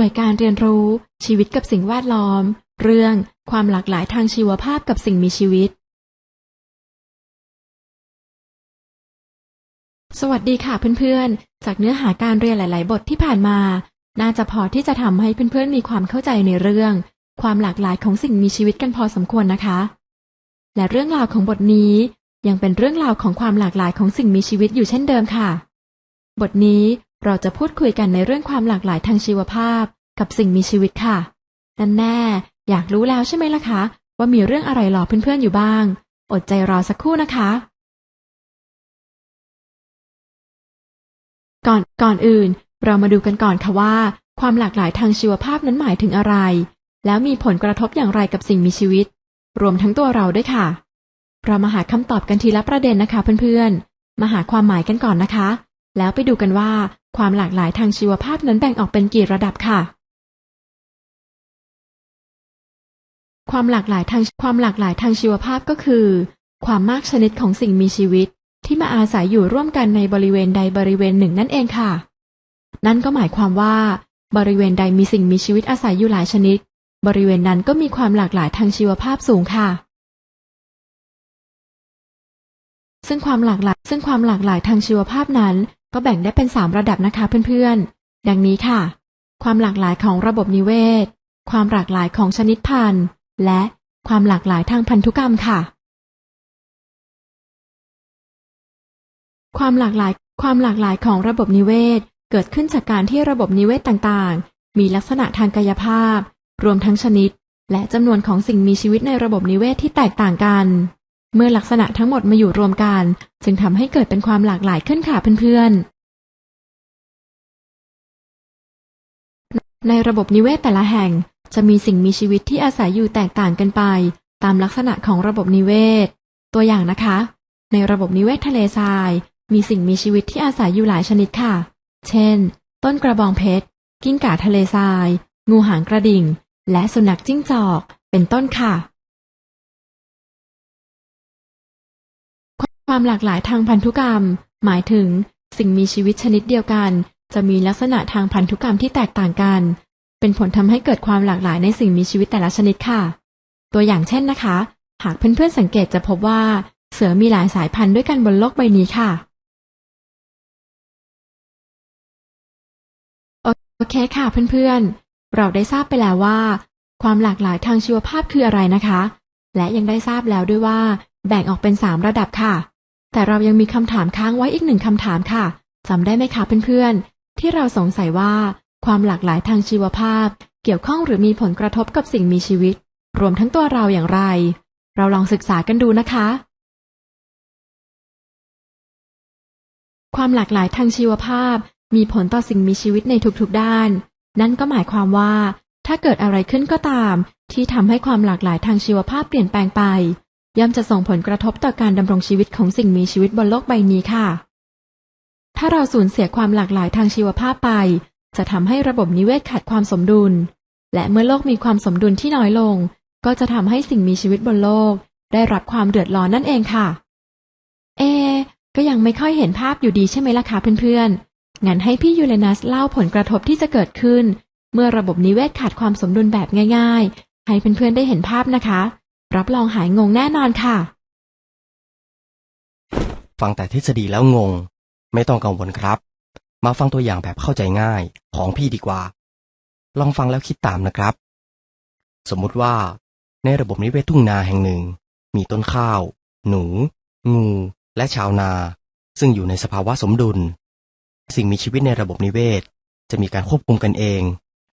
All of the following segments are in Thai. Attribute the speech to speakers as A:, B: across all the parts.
A: หน่วยการเรียนรู้ ชีวิตกับสิ่งแวดล้อม เรื่องความหลากหลายทางชีวภาพกับสิ่งมีชีวิต สวัสดีค่ะเพื่อนๆ จากเนื้อหาการเรียนหลาย ๆ บทที่ผ่านมา น่าจะพอที่จะทำให้เพื่อนๆ มีความเข้าใจในเรื่อง ความหลากหลายของสิ่งมีชีวิตกันพอสมควรนะคะ และเรื่องราวของบทนี้ยังเป็นเรื่องราวของความหลากหลายของสิ่งมีชีวิตอยู่เช่นเดิมค่ะ บทนี้ เราจะพูดคุยกันในเรื่องความหลากหลายทางชีวภาพ กับสิ่งมีชีวิตค่ะนั่นแน่ อยากรู้แล้วใช่ไหมล่ะคะ ว่ามีเรื่องอะไรหลอเพื่อนๆอยู่บ้าง อดใจรอสักครู่นะคะ ก่อนก่อนอื่น เรามาดูกันก่อนค่ะว่า ความหลากหลายทางชีวภาพนั้นหมายถึงอะไร แล้วมีผลกระทบอย่างไรกับสิ่งมีชีวิต รวมทั้งตัวเราด้วยค่ะ เรามาหาคำตอบกันทีละประเด็นนะคะเพื่อนๆ มาหาความหมายกันก่อนนะคะ แล้วไปดูกันว่า ความหลากหลายทางชีวภาพนั้นแบ่งออกเป็นกี่ระดับค่ะ ความหลากหลายทางความหลากหลายทางชีวภาพก็คือ ความมากชนิดของสิ่งมีชีวิต ที่มาอาศัยอยู่ร่วมกันในบริเวณใดบริเวณหนึ่งนั่นเองค่ะ นั่นก็หมายความว่า บริเวณใดมีสิ่งมีชีวิตอาศัยอยู่หลายชนิด บริเวณนั้นก็มีความหลากหลายทางชีวภาพสูงค่ะซึ่งความหลากหลาย ซึ่งความหลากหลายทางชีวภาพนั้น ก็แบ่งได้เป็นสามระดับนะคะเพื่อนๆ ดังนี้ค่ะ ความหลากหลายของระบบนิเวศ ความหลากหลายของชนิดพันธุ์ และความหลากหลายทางพันธุกรรมค่ะ ความหลากหลาย ความหลากหลายของระบบนิเวศ เกิดขึ้นจากการที่ระบบนิเวศต่างๆ มีลักษณะทางกายภาพ รวมทั้งชนิด และจำนวนของสิ่งมีชีวิตในระบบนิเวศที่แตกต่างกัน เมื่อลักษณะทั้งหมดมาอยู่รวมกัน จึงทำให้เกิดเป็นความหลากหลายขึ้นค่ะเพื่อนๆ ในระบบนิเวศแต่ละแห่งจะมีสิ่งมีชีวิตที่อาศัยอยู่แตกต่างกันไป ตามลักษณะของระบบนิเวศ ตัวอย่างนะคะ ในระบบนิเวศทะเลทราย มีสิ่งมีชีวิตที่อาศัยอยู่หลายชนิดค่ะ เช่น ต้นกระบองเพชร กิ้งก่าทะเลทราย งูหางกระดิ่ง และสุนัขจิ้งจอก เป็นต้นค่ะ ความหลากหลายทางพันธุกรรม หมายถึงสิ่งมีชีวิตชนิดเดียวกัน จะมีลักษณะทางพันธุกรรมที่แตกต่างกัน เป็นผลทำให้เกิดความหลากหลายในสิ่งมีชีวิตแต่ละชนิดค่ะ ตัวอย่างเช่นนะคะ หากเพื่อนๆสังเกตจะพบว่า เสือมีหลายสายพันธุ์ด้วยกันบนโลกใบนี้ค่ะโอเคค่ะเพื่อนๆ เราได้ทราบไปแล้วว่า ความหลากหลายทางชีวภาพคืออะไรนะคะ และยังได้ทราบแล้วด้วยว่า แบ่งออกเป็นสามระดับค่ะ แต่เรายังมีคำถามค้างไว้อีกหนึ่งคำถามค่ะจำได้ไหมคะเพื่อนๆ ที่เราสงสัยว่าความหลากหลายทางชีวภาพ เกี่ยวข้องหรือมีผลกระทบกับสิ่งมีชีวิต รวมทั้งตัวเราอย่างไร เราลองศึกษากันดูนะคะ ความหลากหลายทางชีวภาพ มีผลต่อสิ่งมีชีวิตในทุกๆด้าน นั่นก็หมายความว่า ถ้าเกิดอะไรขึ้นก็ตาม ที่ทำให้ความหลากหลายทางชีวภาพเปลี่ยนแปลงไป ย่อมจะส่งผลกระทบต่อการดำรงชีวิตของสิ่งมีชีวิตบนโลกใบนี้ค่ะ ถ้าเราสูญเสียความหลากหลายทางชีวภาพไป จะทำให้ระบบนิเวศขาดความสมดุล และเมื่อโลกมีความสมดุลที่น้อยลง ก็จะทำให้สิ่งมีชีวิตบนโลก ได้รับความเดือดร้อนนั่นเองค่ะ เอ ก็ยังไม่ค่อยเห็นภาพอยู่ดีใช่ไหมล่ะคะเพื่อนๆ งั้นให้พี่ยูเรนัสเล่าผลกระทบที่จะเกิดขึ้น เมื่อระบบนิเวศขาดความสมดุลแบบง่าย ๆ ให้เพื่อนๆได้เห็นภาพนะคะ รับรองหายงงแน่นอนค่ะ
B: ฟังแต่ทฤษฎีแล้วงง ไม่ต้องกังวลครับ มาฟังตัวอย่างแบบเข้าใจง่ายของพี่ดีกว่า ลองฟังแล้วคิดตามนะครับ สมมุติว่า ในระบบนิเวศทุ่งนาแห่งหนึ่ง มีต้นข้าว หนู งู และชาวนา ซึ่งอยู่ในสภาวะสมดุล สิ่งมีชีวิตในระบบนิเวศ จะมีการควบคุมกันเอง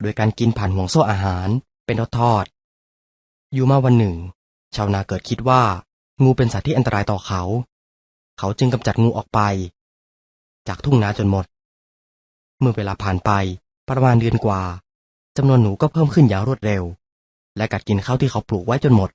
B: โดยการกินผ่านห่วงโซ่อาหาร เป็นทอดๆอยู่มาวันหนึ่ง ชาวนาเกิดคิดว่า งูเป็นสัตว์ที่อันตรายต่อเขา เขาจึงกำจัดงูออกไป จากทุ่งนาจนหมด เมื่อเวลาผ่านไปประมาณเดือนกว่าจำนวนหนูก็เพิ่มขึ้นอย่างรวดเร็ว และกัดกินข้าวที่เขาปลูกไว้จนหมด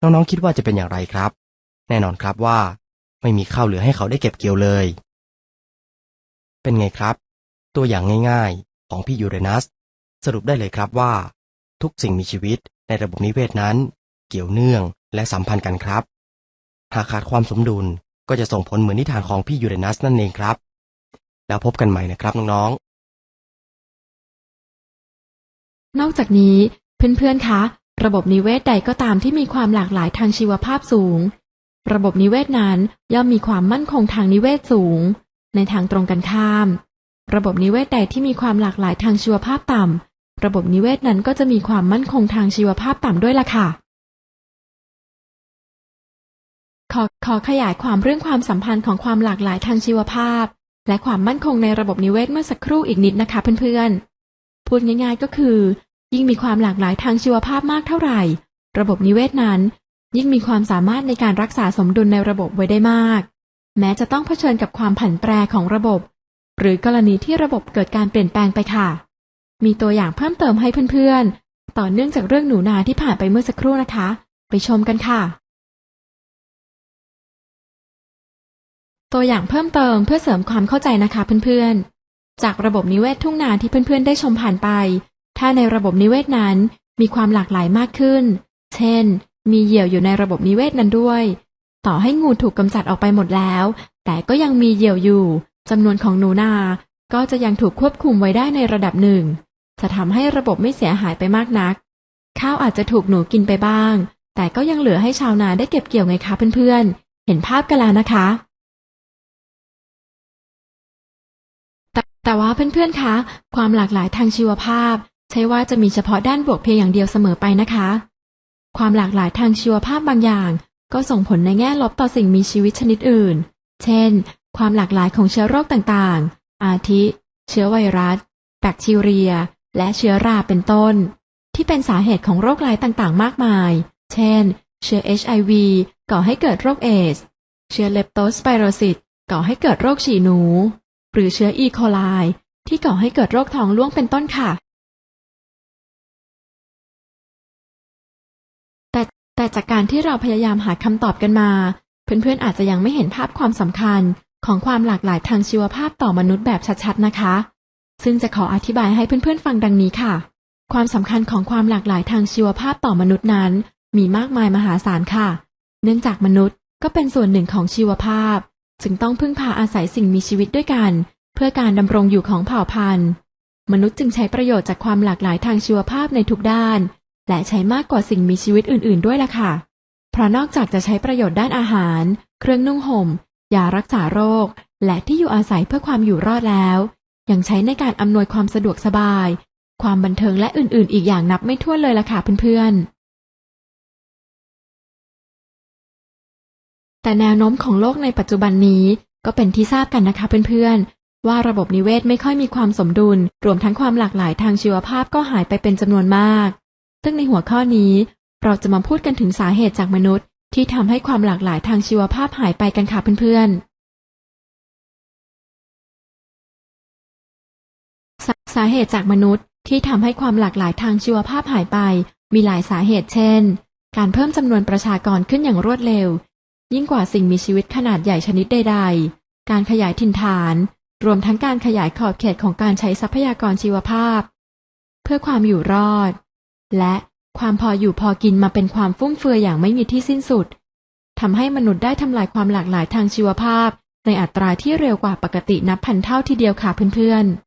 B: น้องๆคิดว่าจะเป็นอย่างไรครับ แน่นอนครับว่า ไม่มีข้าวเหลือให้เขาได้เก็บเกี่ยวเลย เป็นไงครับ ตัวอย่างง่ายๆ ของพี่ยูเรนัส สรุปได้เลยครับว่า ทุกสิ่งมีชีวิตในระบบนิเวศนั้น เกี่ยวเนื่องและสัมพันธ์กันครับ หากขาดความสมดุลก็จะส่งผลเหมือนนิทานของพี่ยูเรนัสนั่นเองครับ แล้วพบกันใหม่นะครับน้องๆ
A: นอกจากนี้เพื่อนๆคะ ระบบนิเวศใดก็ตามที่มีความหลากหลายทางชีวภาพสูง ระบบนิเวศนั้นย่อมมีความมั่นคงทางนิเวศสูง ในทางตรงกันข้าม ระบบนิเวศใดที่มีความหลากหลายทางชีวภาพต่ำระบบนิเวศนั้นก็จะมีความมั่นคงทางชีวภาพต่ำด้วยล่ะค่ะ ขอขอขยายความเรื่องความสัมพันธ์ของความหลากหลายทางชีวภาพ และความมั่นคงในระบบนิเวศเมื่อสักครู่อีกนิดนะคะเพื่อนๆ พูดง่ายๆก็คือ ยิ่งมีความหลากหลายทางชีวภาพมากเท่าไหร่ ระบบนิเวศนั้น ยิ่งมีความสามารถในการรักษาสมดุลในระบบไว้ได้มาก แม้จะต้องเผชิญกับความผันแปรของระบบ หรือกรณีที่ระบบเกิดการเปลี่ยนแปลงไปค่ะ มีตัวอย่างเพิ่มเติมให้เพื่อนๆ ต่อเนื่องจากเรื่องหนูนาที่ผ่านไปเมื่อสักครู่นะคะ ไปชมกันค่ะ ตัวอย่างเพิ่มเติมเพื่อเสริมความเข้าใจนะคะเพื่อนๆ จากระบบนิเวศทุ่งนาที่เพื่อนๆ ได้ชมผ่านไป ถ้าในระบบนิเวศนั้นมีความหลากหลายมากขึ้น เช่น มีเหยี่ยวอยู่ในระบบนิเวศนั้นด้วย ต่อให้งูถูกกำจัดออกไปหมดแล้ว แต่ก็ยังมีเหยี่ยวอยู่จำนวนของหนูนา ก็จะยังถูกควบคุมไว้ได้ในระดับหนึ่ง จะทำให้ระบบไม่เสียหายไปมากนัก ข้าวอาจจะถูกหนูกินไปบ้าง แต่ก็ยังเหลือให้ชาวนาได้เก็บเกี่ยวไงคะเพื่อนๆ เห็นภาพกันแล้วนะคะ แต่ว่าเพื่อนๆคะ ความหลากหลายทางชีวภาพ ใช่ว่าจะมีเฉพาะด้านบวกเพียงอย่างเดียวเสมอไปนะคะ ความหลากหลายทางชีวภาพบางอย่าง ก็ส่งผลในแง่ลบต่อสิ่งมีชีวิตชนิดอื่น เช่น ความหลากหลายของเชื้อโรคต่างๆ อาทิ เชื้อไวรัส แบคทีเรีย และเชื้อราเป็นต้น ที่เป็นสาเหตุของโรคร้ายต่างๆ มากมาย เช่น เชื้อ HIV ก่อให้เกิดโรคเอส เชื้อเลปโตสไปโรซิสก่อให้เกิดโรคฉี่หนู หรือเชื้ออีโคไลที่ก่อให้เกิดโรคท้องร่วงเป็นต้นค่ะ แต่แต่จากการที่เราพยายามหาคำตอบกันมา เพื่อนๆอาจจะยังไม่เห็นภาพความสำคัญของความหลากหลายทางชีวภาพต่อมนุษย์แบบชัดๆนะคะ ซึ่งจะขออธิบายให้เพื่อนๆฟังดังนี้ค่ะ ความสำคัญของความหลากหลายทางชีวภาพต่อมนุษย์นั้น มีมากมายมหาศาลค่ะ เนื่องจากมนุษย์ก็เป็นส่วนหนึ่งของชีวภาพ จึงต้องพึ่งพาอาศัยสิ่งมีชีวิตด้วยกัน เพื่อการดำรงอยู่ของเผ่าพันธุ์ มนุษย์จึงใช้ประโยชน์จากความหลากหลายทางชีวภาพในทุกด้าน และใช้มากกว่าสิ่งมีชีวิตอื่น ๆ ด้วยล่ะค่ะ เพราะนอกจากจะใช้ประโยชน์ด้านอาหาร เครื่องนุ่งห่มยารักษาโรค และที่อยู่อาศัยเพื่อความอยู่รอดแล้ว ยังใช้ในการอำนวยความสะดวกสบาย ความบันเทิงและอื่น ๆ อีกอย่างนับไม่ถ้วนเลยล่ะค่ะเพื่อนๆ แต่แนวโน้มของโลกในปัจจุบันนี้ก็เป็นที่ทราบกันนะคะเพื่อนๆ ว่าระบบนิเวศไม่ค่อยมีความสมดุล รวมทั้งความหลากหลายทางชีวภาพก็หายไปเป็นจำนวนมาก ซึ่งในหัวข้อนี้ เราจะมาพูดกันถึงสาเหตุจากมนุษย์ ที่ทำให้ความหลากหลายทางชีวภาพหายไปกันค่ะเพื่อนๆสสาเหตุจากมนุษย์ที่ทำให้ความหลากหลายทางชีวภาพหายไป มีหลายสาเหตุเช่น การเพิ่มจำนวนประชากรขึ้นอย่างรวดเร็ว ยิ่งกว่าสิ่งมีชีวิตขนาดใหญ่ชนิดใดๆ การขยายถิ่นฐาน รวมทั้งการขยายขอบเขตของการใช้ทรัพยากรชีวภาพ เพื่อความอยู่รอด และความพออยู่พอกินมาเป็นความฟุ่มเฟือยอย่างไม่มีที่สิ้นสุดทำให้มนุษย์ได้ทำลายความหลากหลายทางชีวภาพ ในอัตราที่เร็วกว่าปกตินับพันเท่าทีเดียวค่ะเพื่อนๆ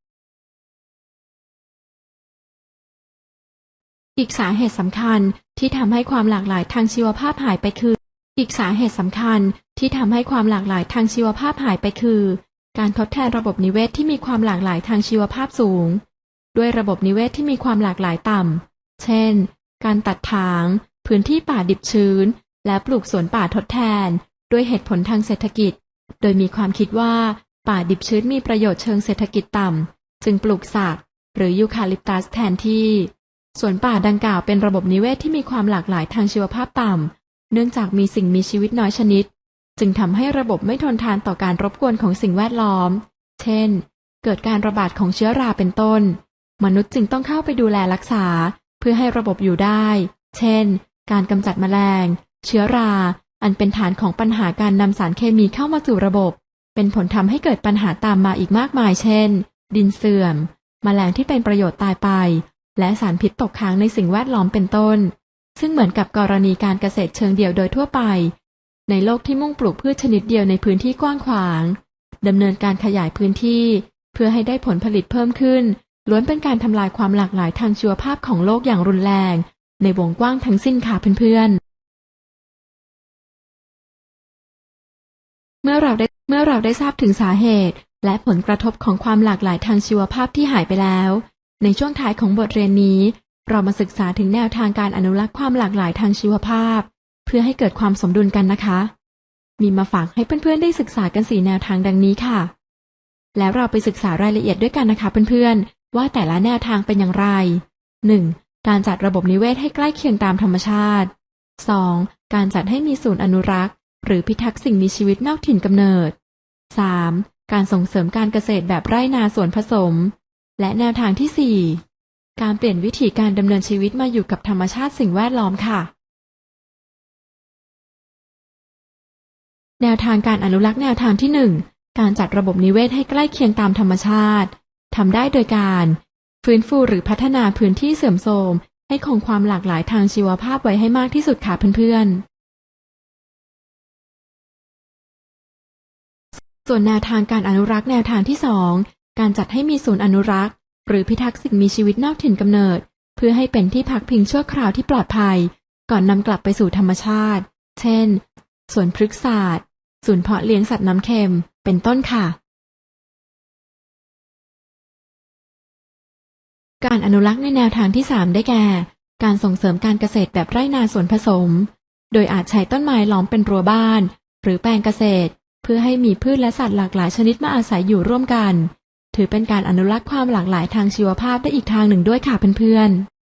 A: อีกสาเหตุสำคัญที่ทำให้ความหลากหลายทางชีวภาพหายไปคือ อีกสาเหตุสำคัญที่ทำให้ความหลากหลายทางชีวภาพหายไปคือ การทดแทนระบบนิเวศที่มีความหลากหลายทางชีวภาพสูง ด้วยระบบนิเวศที่มีความหลากหลายต่ำ เช่น การตัดถาง พื้นที่ป่าดิบชื้น และปลูกสวนป่าทดแทน ด้วยเหตุผลทางเศรษฐกิจ โดยมีความคิดว่าป่าดิบชื้นมีประโยชน์เชิงเศรษฐกิจต่ำ จึงปลูกสักหรือยูคาลิปตัสแทนที่ สวนป่าดังกล่าวเป็นระบบนิเวศที่มีความหลากหลายทางชีวภาพต่ำ เนื่องจากมีสิ่งมีชีวิตน้อยชนิด จึงทำให้ระบบไม่ทนทานต่อการรบกวนของสิ่งแวดล้อม เช่น เกิดการระบาดของเชื้อราเป็นต้น มนุษย์จึงต้องเข้าไปดูแลรักษา เพื่อให้ระบบอยู่ได้ เช่น การกำจัดแมลง เชื้อรา อันเป็นฐานของปัญหาการนำสารเคมีเข้ามาสู่ระบบ เป็นผลทำให้เกิดปัญหาตามมาอีกมากมาย เช่น ดินเสื่อมแมลงที่เป็นประโยชน์ตายไป และสารพิษตกค้างในสิ่งแวดล้อมเป็นต้น ซึ่งเหมือนกับกรณีการเกษตรเชิงเดี่ยวโดยทั่วไป ในโลกที่มุ่งปลูกพืชชนิดเดียวในพื้นที่กว้างขวางดำเนินการขยายพื้นที่ เพื่อให้ได้ผลผลิตเพิ่มขึ้น ล้วนเป็นการทำลายความหลากหลายทางชีวภาพของโลกอย่างรุนแรง ในวงกว้างทั้งสิ้นค่ะเพื่อนๆ เมื่อเราได้เมื่อเราได้ทราบถึงสาเหตุ และผลกระทบของความหลากหลายทางชีวภาพที่หายไปแล้ว ในช่วงท้ายของบทเรียนนี้ เรามาศึกษาถึงแนวทางการอนุรักษ์ความหลากหลายทางชีวภาพ เพื่อให้เกิดความสมดุลกันนะคะ มีมาฝากให้เพื่อนๆได้ศึกษากันสี่แนวทางดังนี้ค่ะ แล้วเราไปศึกษารายละเอียดด้วยกันนะคะเพื่อนๆ ว่าแต่ละแนวทางเป็นอย่างไร 1. การจัดระบบนิเวศให้ใกล้เคียงตามธรรมชาติ 2. การจัดให้มีศูนย์อนุรักษ์ หรือพิทักษ์สิ่งมีชีวิตนอกถิ่นกำเนิด 3. การส่งเสริมการเกษตรแบบไร่นาสวนผสม และแนวทางที่ 4 การเปลี่ยนวิธีการดำเนินชีวิตมาอยู่กับธรรมชาติสิ่งแวดล้อมค่ะ แนวทางการอนุรักษ์แนวทางที่ 1 การจัดระบบนิเวศให้ใกล้เคียงตามธรรมชาติทำได้โดยการ ฟื้นฟูหรือพัฒนาพื้นที่เสื่อมโทรม ให้คงความหลากหลายทางชีวภาพไว้ให้มากที่สุดค่ะเพื่อนๆ ส่วนแนวทางการอนุรักษ์แนวทางที่ 2 การจัดให้มีศูนย์อนุรักษ์ หรือพิทักษ์สิ่งมีชีวิตนอกถิ่นกำเนิด เพื่อให้เป็นที่พักพิงชั่วคราวที่ปลอดภัย ก่อนนำกลับไปสู่ธรรมชาติ เช่น สวนพฤกษศาสตร์ ศูนย์เพาะเลี้ยงสัตว์น้ำเค็ม เป็นต้นค่ะ การอนุรักษ์ในแนวทางที่ 3 ได้แก่ การส่งเสริมการเกษตรแบบไร่นาสวนผสม โดยอาจใช้ต้นไม้ล้อมเป็นรั้วบ้าน หรือแปลงเกษตร เพื่อให้มีพืชและสัตว์หลากหลายชนิดมาอาศัยอยู่ร่วมกัน ถือเป็นการอนุรักษ์ความหลากหลายทางชีวภาพได้อีกทางหนึ่งด้วยค่ะเพื่อนๆ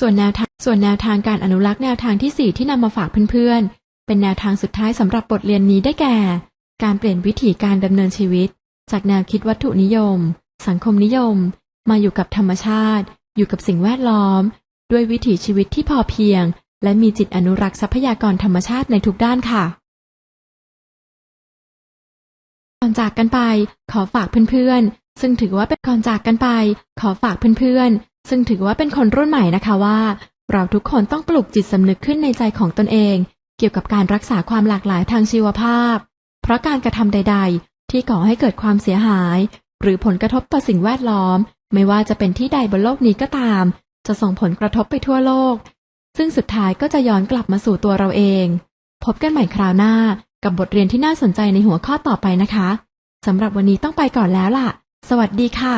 A: ส่วนแนวทางส่วนแนวทางการอนุรักษ์แนวทางที่ 4 ที่นำมาฝากเพื่อนๆ เป็นแนวทางสุดท้ายสำหรับบทเรียนนี้ได้แก่ การเปลี่ยนวิถีการดำเนินชีวิต จากแนวคิดวัตถุนิยม สังคมนิยม มาอยู่กับธรรมชาติ อยู่กับสิ่งแวดล้อม ด้วยวิถีชีวิตที่พอเพียง และมีจิตอนุรักษ์ทรัพยากรธรรมชาติในทุกด้านค่ะ อนจากกันไป ขอฝากเพื่อนๆ ซึ่งถือว่าเป็นก่อนจากกันไป ขอฝากเพื่อนๆ ซึ่งถือว่าเป็นคนรุ่นใหม่นะคะว่า เราทุกคนต้องปลุกจิตสำนึกขึ้นในใจของตนเอง เกี่ยวกับการรักษาความหลากหลายทางชีวภาพ เพราะการกระทำใด ๆ ที่ก่อให้เกิดความเสียหาย หรือผลกระทบต่อสิ่งแวดล้อม ไม่ว่าจะเป็นที่ใดบนโลกนี้ก็ตาม จะส่งผลกระทบไปทั่วโลก ซึ่งสุดท้ายก็จะย้อนกลับมาสู่ตัวเราเอง พบกันใหม่คราวหน้า กับบทเรียนที่น่าสนใจในหัวข้อต่อไปนะคะสำหรับวันนี้ต้องไปก่อนแล้วล่ะ สวัสดีค่ะ